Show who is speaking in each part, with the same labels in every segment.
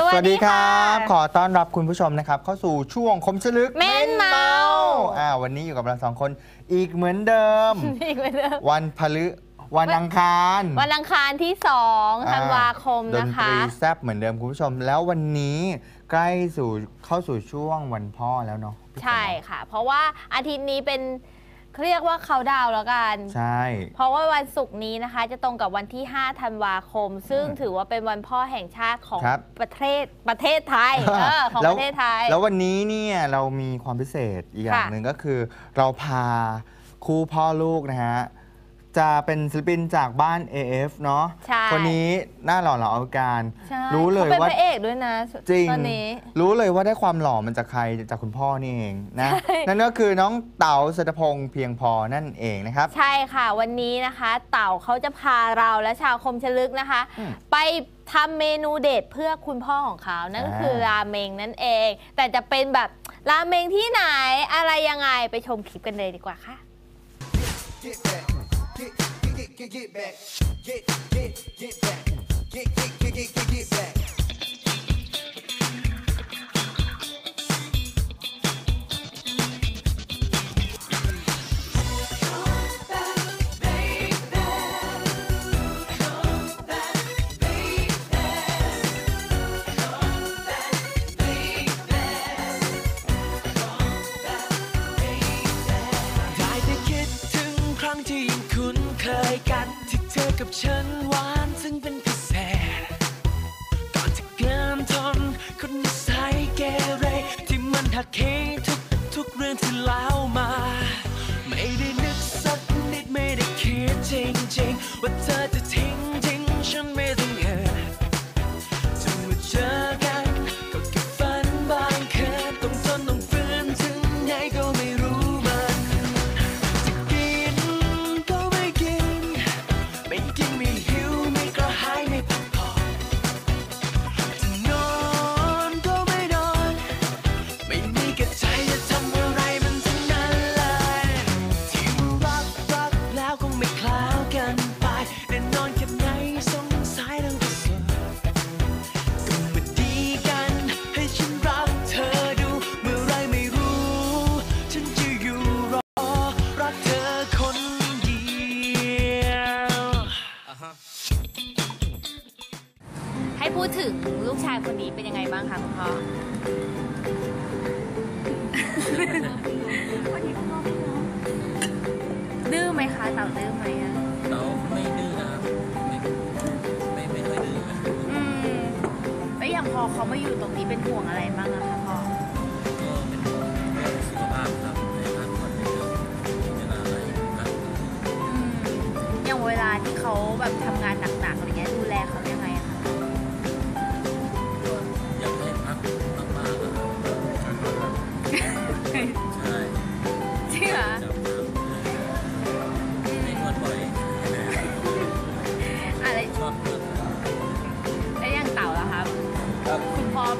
Speaker 1: สวัสดีครับ
Speaker 2: ค่ะ
Speaker 1: ขอต้อนรับคุณผู้ชมนะครับ เข้าสู่ช่วงคมชลึก
Speaker 2: เม้นเมา
Speaker 1: อ่าวันนี้อยู่กับเราสองคนอีกเหมือนเดิม
Speaker 2: อีกเหมือนเดิม
Speaker 1: วันพฤวันอังคาร
Speaker 2: วันอังคารที่2ธันวาคม
Speaker 1: ด
Speaker 2: นะ
Speaker 1: นต
Speaker 2: คะ
Speaker 1: รีแซบเหมือนเดิมคุณผู้ชม แล้ววันนี้ใกล้สู่เข้าสู่ช่วงวันพ่อแล้วเนาะพี่ฝน
Speaker 2: ใช่ค่ะ เพราะว่าอาทิตย์นี้เป็น เขาเรียกว่าเขาดาวน์แล้วกัน
Speaker 1: ใช่
Speaker 2: เพราะว่าวันศุกร์นี้นะคะ จะตรงกับวันที่ 5 ธันวาคม ซึ่ง
Speaker 1: อืม
Speaker 2: ถือว่าเป็นวันพ่อแห่งชาติของ
Speaker 1: ครับ
Speaker 2: ประเทศประเทศไทยเออของ
Speaker 1: แล้
Speaker 2: ป
Speaker 1: ว
Speaker 2: ระเทศไทย
Speaker 1: แล้ววันนี้เนี่ยเรามีความพิเศษอีกอย่าง
Speaker 2: ค่ะ
Speaker 1: หนึ่งก็คือ เราพาคู่พ่อลูกนะฮะ จะเป็นศิลปินจากบ้าน AF เนาะ
Speaker 2: ใช่
Speaker 1: คนนี้หน้าหล่อเหลาเอาการ
Speaker 2: ใช่
Speaker 1: รู้เลย
Speaker 2: ขเป็น
Speaker 1: ว่า
Speaker 2: พระเอกด้วยนะ
Speaker 1: จริง
Speaker 2: ตอนนี้
Speaker 1: รู้เลยว่าได้ความหล่อมันจากใครจากคุณพ่อนี่เองนะ
Speaker 2: ใช่
Speaker 1: นั่นก็คือน้องเต๋าเศรษฐพงษ์เพียงพอนั่นเองนะครับ
Speaker 2: ใช่ค่ะ วันนี้นะคะ เต่าเขาจะพาเราและชาวคมชลึกนะคะ
Speaker 1: อืม
Speaker 2: ไปทำเมนูเด็ดเพื่อคุณพ่อของเขา นั่นก็คือ
Speaker 1: อ่า
Speaker 2: ราเมงนั่นเอง แต่จะเป็นแบบราเมงที่ไหนอะไรยังไงไปชมคลิปกันเลยดีกว่าค่ะ
Speaker 3: get back. Get, get, get, get back. Get, get, get back. Get, get, get, get, get, get back.
Speaker 4: หักเหทุกทุกเรื่องที่แล้วมา ไม่ได้นึกสักนิดไม่ได้คิดจริงๆ ว่าเธอจะ
Speaker 2: ชายคนนี้เป็นยังไงบ้างคะคุณพ่อดื้อไหมคะเต่าดื้อไหมอะ
Speaker 5: เราไม่ดื้อนะครับไม่ไม่ไม่ค่อยดื้อนะ
Speaker 2: อืมแล้วอย่างพอเขามาอยู่ตรงนี้เป็นห่วงอะไรบ้างอะคะพ่อ
Speaker 5: ก็เป็นห่วงเรื่องสุขภาพครับในพักผ่อนในเรื่องกินเวลาอะไรครับ
Speaker 2: อืมอย่างเวลาที่เขาแบบทำงานหนัก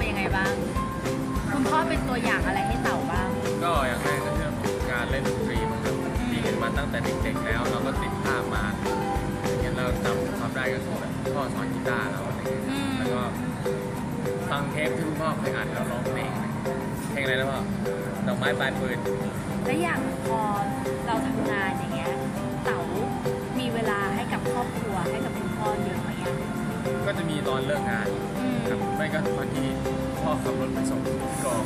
Speaker 2: เป็นยังไงบ้าง คุณพ่อเป็นตัวอย่างอะไรให้เต่าบ้าง
Speaker 5: ก็อย่างแรกก็เรื่องของการเล่นดนตรีมันครับที่เห็นมาตั้งแต่เด็กๆแล้วเราก็ติดภาพมาอย่างเงี้ยเราจำความได้ก็คือแบบพ่อสอนกีตาร์เราอะไรเงี้ย
Speaker 2: อืม
Speaker 5: แล้วก็ฟังเทปที่คุณพ่อเคยอัดแล้วร้องเพลงเพลงอะไรนะพ่อดอกไม้ปลายปืน
Speaker 2: แล้วอย่างพอเราทำงานอย่างเงี้ยเต๋ามีเวลาให้กับครอบครัวให้กับคุณพ่อเยอะไหมอะ
Speaker 5: ก็จะมีตอนเลิกงาน
Speaker 2: อืม
Speaker 5: ครับไม่ก็ตอนที่พ่อขับรถไปส่งที่กอง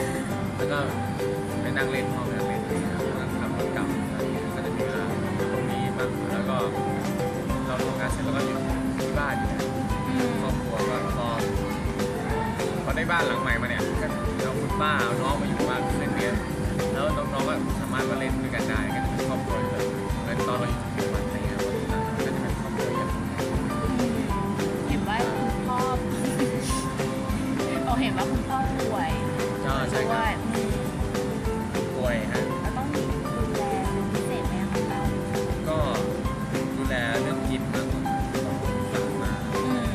Speaker 5: แล้วก็ไปนั่งเล่นพ่อไปนั่งเล่นอะไรเงี้ยแล้วขับรถกลับอะไรเงี้ยก็จะมีเวลาตรงนี้บ้างแล้วก็เราทำงานเสร็จแล้วก็อยู่ที่บ้านเนี่ย
Speaker 2: อืม
Speaker 5: ครอบครัวก็พอพอได้บ้านหลังใหม่มาเนี่ยก็ ด้ควรับย
Speaker 2: อืม
Speaker 5: ป่วยฮะ
Speaker 2: แล้วต้องดูแลเป็นพิเศษไหมอะคะเต๋า
Speaker 5: ก็ดูแลเรื่องกินมากกว่าสั่งมา
Speaker 2: อืม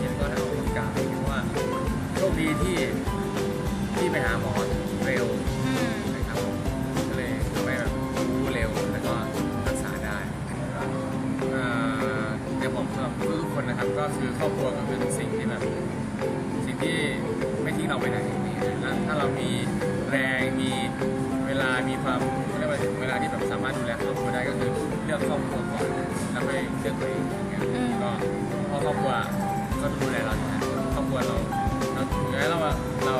Speaker 5: กินก็ได้ออกกำลังกายเพราะว่าโชคดีที่ที่ไปหาหมอเร็ว
Speaker 2: อืม
Speaker 5: นะครับก็เลยทำให้แบบรู้เร็วแล้วก็รักษาได้เอ่อเดี๋ยวผมสำหรับทุกๆคนนะครับ ก็คือครอบครัวก็เป็นสิ่งที่แบบ สิ่งที่ไม่ทิ้งเราไปไหนนะ ถ้าเรามีแรงมีเวลามีความเรียกว่าถึงเวลาที่แบบสามารถดูแลครอบครัวได้ก็คือเลือกครอบครัวก่อนแล้วค่อยเลือกตัวเองอย่างเงี้ย
Speaker 2: อืม
Speaker 5: ก็เพราะครอบครัวก็ดูแลเราอยู่นะครอบครัวเราเราถึงแม้เราเรา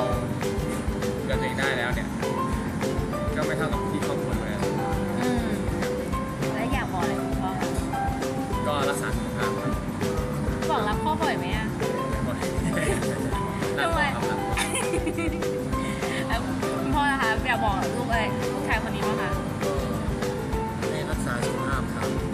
Speaker 5: อยากบอ
Speaker 2: กลูกอะไรลูกชายคนนี้บ้างคะ
Speaker 5: ให้รักษาสุขภาพครับ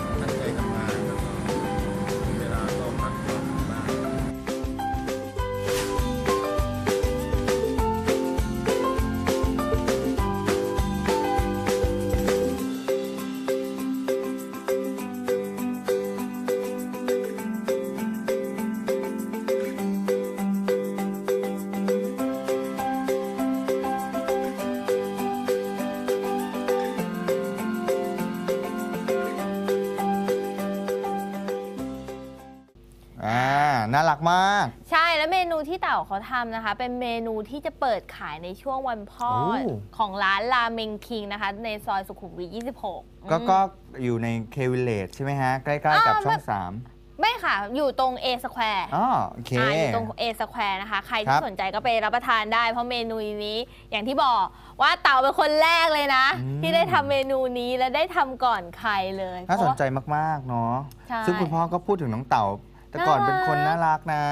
Speaker 1: น่ารักมาก
Speaker 6: ใช่แล้วเมนูที่เต่าเขาทำนะคะ เป็นเมนูที่จะเปิดขายในช่วงวันพ่อ
Speaker 1: โอ้
Speaker 6: ของร้านราเมงคิงนะคะ ในซอยสุขุมวิท 26
Speaker 1: ก็
Speaker 6: อืม
Speaker 1: ก็อยู่ในเควิลเลจใช่ไหมฮะ ใกล้ๆกับ
Speaker 6: อ่า
Speaker 1: ช่อง
Speaker 6: ไม่
Speaker 1: สาม
Speaker 6: ไม่ค่ะ อยู่ตรง A Square
Speaker 1: อ๋อโอเค
Speaker 6: อ่าอยู่ตรง A Square นะคะ ใคร
Speaker 1: ครั
Speaker 6: ที่
Speaker 1: บ
Speaker 6: สนใจก็ไปรับประทานได้ เพราะเมนูนี้อย่างที่บอกว่าเต่าเป็นคนแรกเลยนะ
Speaker 1: อืม
Speaker 6: ที่ได้ทำเมนูนี้และได้ทำก่อนใครเลย
Speaker 1: น่า
Speaker 6: เพ
Speaker 1: ส
Speaker 6: ราะ
Speaker 1: น
Speaker 6: ว่า
Speaker 1: ใจมากๆเนาะ
Speaker 6: ใช่
Speaker 1: ซึ่งคุณพ่อก็พูดถึงน้องเต่า แต่ก่อน
Speaker 6: น่ารัก
Speaker 1: เป็นคนน่ารักนะ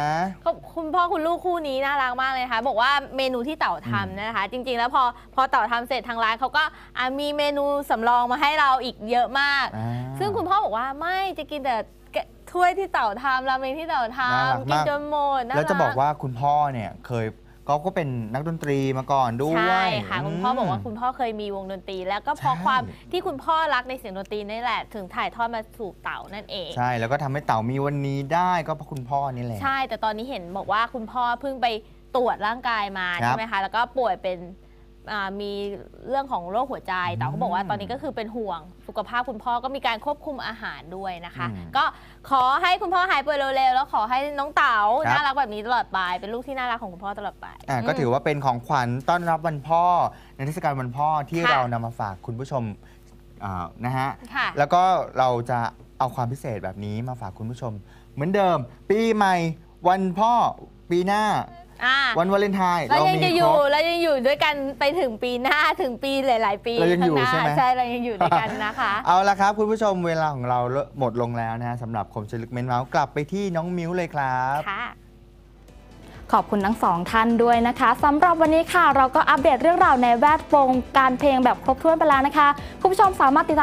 Speaker 6: ก็คุณพ่อคุณลูกคู่นี้น่ารักมากเลยนะคะ บอกว่าเมนูที่เต่าทำนะคะ จริง ๆ แล้วพอพอเต่าทำเสร็จทางร้านเขาก็อะมีเมนูสำรองมาให้เราอีกเยอะมาก
Speaker 1: อ่า
Speaker 6: ซึ่งคุณพ่อบอกว่าไม่จะกินแต่แกะถ้วยที่เต่าทำราเมงที่เต่าท
Speaker 1: น่ารักำ
Speaker 6: กิน
Speaker 1: มาก
Speaker 6: จนหมดน่า
Speaker 1: แล้วจะ
Speaker 6: รั
Speaker 1: บอกว่าคุณพ่อเนี่ยเคย ก็ก็เป็นนักดนตรีมาก่อนด้วย
Speaker 6: ใช่ค่ะคุณพ่อบอกว่า
Speaker 1: อืม
Speaker 6: คุณพ่อเคยมีวงดนตรี แล้วก็เพอ
Speaker 1: ใช่
Speaker 6: ความที่คุณพ่อรักในเสียงดนตรีนี่แหละ ถึงถ่ายทอดมาสู่เต่านั่นเอง
Speaker 1: ใช่แล้วก็ทำให้เต่ามีวันนี้ได้ก็เพราะคุณพ่อนี่แหละ
Speaker 6: ใช่แต่ตอนนี้เห็นบอกว่าคุณพ่อเพิ่งไปตรวจร่างกายมา
Speaker 1: ครับ
Speaker 6: ใช่ไหมคะแล้วก็ป่วยเป็น อ่ามีเรื่องของโรคหัวใจ แต่เขาบอกว่าตอนนี้ก็คือเป็นห่วงสุขภาพคุณพ่อก็มีการควบคุมอาหารด้วยนะคะ
Speaker 1: อืม
Speaker 6: ก็ขอให้คุณพ่อหายป่วยเร็วๆแล้วขอให้น้องเต๋า
Speaker 1: ครับ
Speaker 6: น่ารักแบบนี้ตลอดไป เป็นลูกที่น่ารักของคุณพ่อตลอดไป
Speaker 1: อะก็ถือว่าเป็นของขวัญต้อนรับวันพ่อ ในเทศกาลวันพ่อที่
Speaker 6: ค่ะ
Speaker 1: เรานำมาฝากคุณผู้ชมอ่านะฮะ
Speaker 6: ค่ะ
Speaker 1: แล้วก็เราจะเอาความพิเศษแบบนี้มาฝากคุณผู้ชม เหมือนเดิม ปีใหม่ วันพ่อปีหน้า
Speaker 6: อ่า
Speaker 1: วันวาเลนไทน์
Speaker 6: เรายัง
Speaker 1: มี
Speaker 6: จะอ
Speaker 1: คร
Speaker 6: ยู่
Speaker 1: บ
Speaker 6: เรายังอยู่ด้วยกันไปถึงปีหน้าถึงปีหลาย ๆ ปี
Speaker 1: เรายังอยู่
Speaker 6: ข้างหน้า
Speaker 1: ใช่ไหม
Speaker 6: ใช่เรายังอยู่ด้วยกันนะคะ
Speaker 1: เอาละครับคุณผู้ชมเวลาของเราหมดลงแล้วนะฮะสำหรับคมชลึกเมนเมาส์กลับไปที่น้องมิ้วเลยครับ
Speaker 6: ค่ะ
Speaker 7: ขอบคุณทั้งสองท่านด้วยนะคะสำหรับวันนี้ค่ะ เราก็อัปเดตเรื่องราวในแวดวงการเพลงแบบครบถ้วนไปแล้วนะคะ คุณผู้ชมสามารถติดตาม